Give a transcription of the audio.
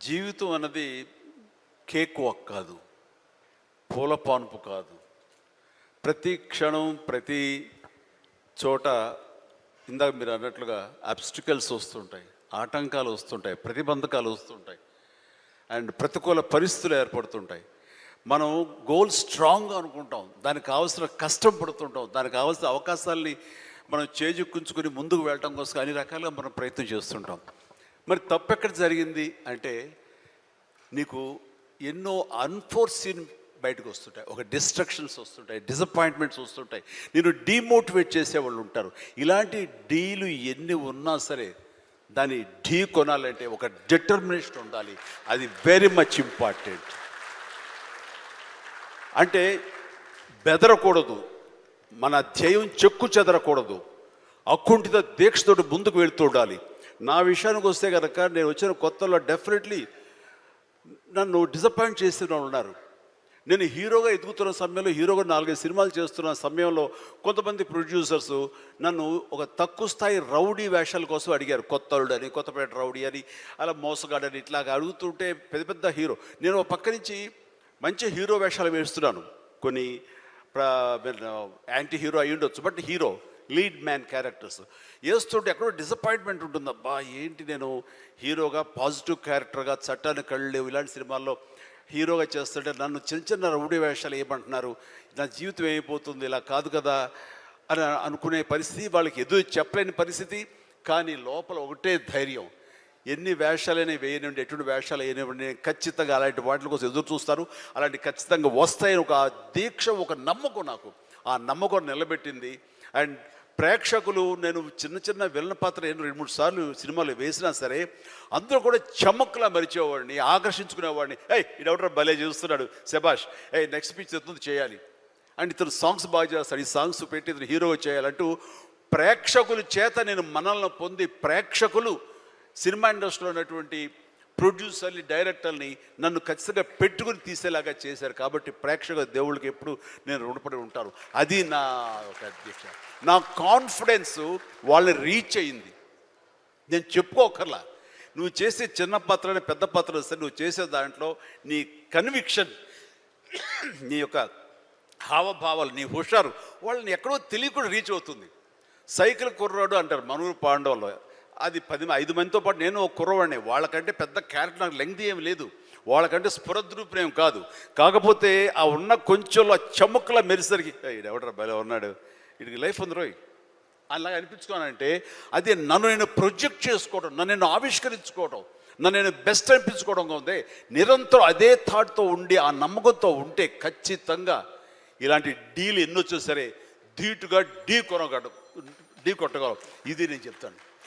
జీవితం అన్నది cake walk కాదు పూలపానుపు కాదు. ప్రతి క్షణం ప్రతి చోట ఇందాక మీరు అన్నట్లుగా అబ్స్టికల్స్ వస్తుంటాయి ఆటంకాలు వస్తుంటాయి ప్రతిబంధకాలు వస్తుంటాయి అండ్ ప్రతికూల పరిస్థితులు ఏర్పడుతుంటాయి. మనం గోల్ స్ట్రాంగ్ అనుకుంటాం దానికి కావాల్సిన కష్టం పడుతుంటాం దానికి కావాల్సిన అవకాశాలని మనం చేజుక్కుంచుకొని ముందుకు వెళ్ళటం కోసం అన్ని రకాలుగా మనం ప్రయత్నం చేస్తుంటాం. మరి తప్పు ఎక్కడ జరిగింది అంటే నీకు ఎన్నో అన్ఫోర్సీన్ బయటకు వస్తుంటాయి. ఒక డిస్ట్రక్షన్స్ వస్తుంటాయి డిసప్పాయింట్మెంట్స్ వస్తుంటాయి. నేను డీమోటివేట్ చేసేవాళ్ళు ఉంటారు. ఇలాంటి డీలు ఎన్ని ఉన్నా సరే దాన్ని ఢీ కొనాలంటే ఒక డిటర్మినేషన్ ఉండాలి. అది వెరీ మచ్ ఇంపార్టెంట్ అంటే బెదరకూడదు. మన ధ్యేయం చెక్కు చెదరకూడదు. అకుంఠిత దీక్షతోటి ముందుకు వెళుతూ ఉండాలి. నా విషయానికి వస్తే కనుక నేను వచ్చిన కొత్తలో డెఫినెట్లీ నన్ను డిసప్పాయింట్ చేసిన వాళ్ళు ఉన్నారు. నేను హీరోగా ఎదుగుతున్న సమయంలో హీరోగా నాలుగైదు సినిమాలు చేస్తున్న సమయంలో కొంతమంది ప్రొడ్యూసర్స్ నన్ను ఒక తక్కువ స్థాయి రౌడీ వేషాల కోసం అడిగారు. కొత్తలుడు అని కొత్తపేట రౌడీ అని అలా మోసగాడని ఇట్లాగ అడుగుతుంటే పెద్ద పెద్ద హీరో. నేను ఒక పక్క నుంచి మంచి హీరో వేషాలు వేస్తున్నాను. కొన్ని యాంటీ హీరో అయి ఉండొచ్చు but hero lead man characters. వేస్తుంటే ఎక్కడో డిసప్పాయింట్మెంట్ ఉంటుంది. అబ్బా ఏంటి నేను హీరోగా పాజిటివ్ క్యారెక్టర్గా చట్టాన్ని కళ్ళు ఇలాంటి సినిమాల్లో హీరోగా చేస్తుంటే నన్ను చిన్న చిన్న రౌడీ వేషాలు ఏమంటున్నారు నా జీవితం ఏమైపోతుంది ఇలా కాదు కదా అని అనుకునే పరిస్థితి వాళ్ళకి ఎదురు చెప్పలేని పరిస్థితి కానీ లోపల ఒకటే ధైర్యం. ఎన్ని వేషాలైనా వేయనివ్వండి ఎటువంటి వేషాలు వేయనివ్వండి నేను ఖచ్చితంగా అలాంటి వాటి కోసం ఎదురు చూస్తాను అలాంటి ఖచ్చితంగా వస్తాయని ఒక దీక్ష ఒక నమ్మకం నాకు. ఆ నమ్మకం నిలబెట్టింది. అండ్ ప్రేక్షకులు నేను చిన్న చిన్న విలన పాత్ర నేను రెండు మూడు సార్లు సినిమాలు వేసినా సరే అందరూ కూడా చమక్కులా మరిచేవాడిని ఆకర్షించుకునేవాడిని. ఏయ్ ఇడెవడో భలే చూస్తున్నాడు శభాష్? ఏ నెక్స్ట్ పిచ్ ఎత్తుంది చేయాలి. అండ్ ఇతను సాంగ్స్ బాగా చేస్తాడు ఈ సాంగ్స్ పెట్టి ఇతను హీరో చేయాలంటూ ప్రేక్షకుల చేత నేను మనల్ని పొంది ప్రేక్షకులు సినిమా ఇండస్ట్రీలో ఉన్నటువంటి ప్రొడ్యూసర్ని డైరెక్టర్ని నన్ను ఖచ్చితంగా పెట్టుకుని తీసేలాగా చేశారు. కాబట్టి ప్రేక్షక దేవుళ్ళకి ఎప్పుడు నేను రుణపడి ఉంటాను. అది నా ఒక అధ్యక్ష నా కాన్ఫిడెన్స్ వాళ్ళని రీచ్ అయింది. నేను చెప్పుకోకర్లా. నువ్వు చేసే చిన్న పాత్ర పెద్ద పాత్ర సరే నువ్వు చేసే దాంట్లో నీ కన్విక్షన్ నీ యొక్క హావభావాలు నీ హుషారు వాళ్ళని ఎక్కడో తెలియకుండా రీచ్ అవుతుంది. సైకిల్ కుర్రాడు అంటారు మనూరు పాండవులు అది పది ఐదు మందితో పాటు నేను ఒక కుర్రవాడిని. వాళ్ళకంటే పెద్ద క్యారెక్టర్ నాకు లెంగ్త్ ఏం లేదు. వాళ్ళకంటే స్ఫురద్రూపణం కాదు. కాకపోతే ఆ ఉన్న కొంచెంలో చముక్కల మెరిసరికి ఎవడరా భలే ఉన్నాడు. వీడికి లైఫ్ ఉంది రోయ్. అలా అనిపించుకోనంటే అది నన్ను నేను ప్రొజెక్ట్ చేసుకోవడం నన్ను నేను ఆవిష్కరించుకోవడం నన్ను నేను బెస్ట్ అనిపించుకోవడం ఉంది. నిరంతరం అదే థాట్తో ఉండి ఆ నమ్మకంతో ఉంటే ఖచ్చితంగా ఇలాంటి డీలు ఎన్నో సరే ధీటుగా ఢీ కొనగడం ఢీ కొట్టగలం. ఇది నేను చెప్తాను.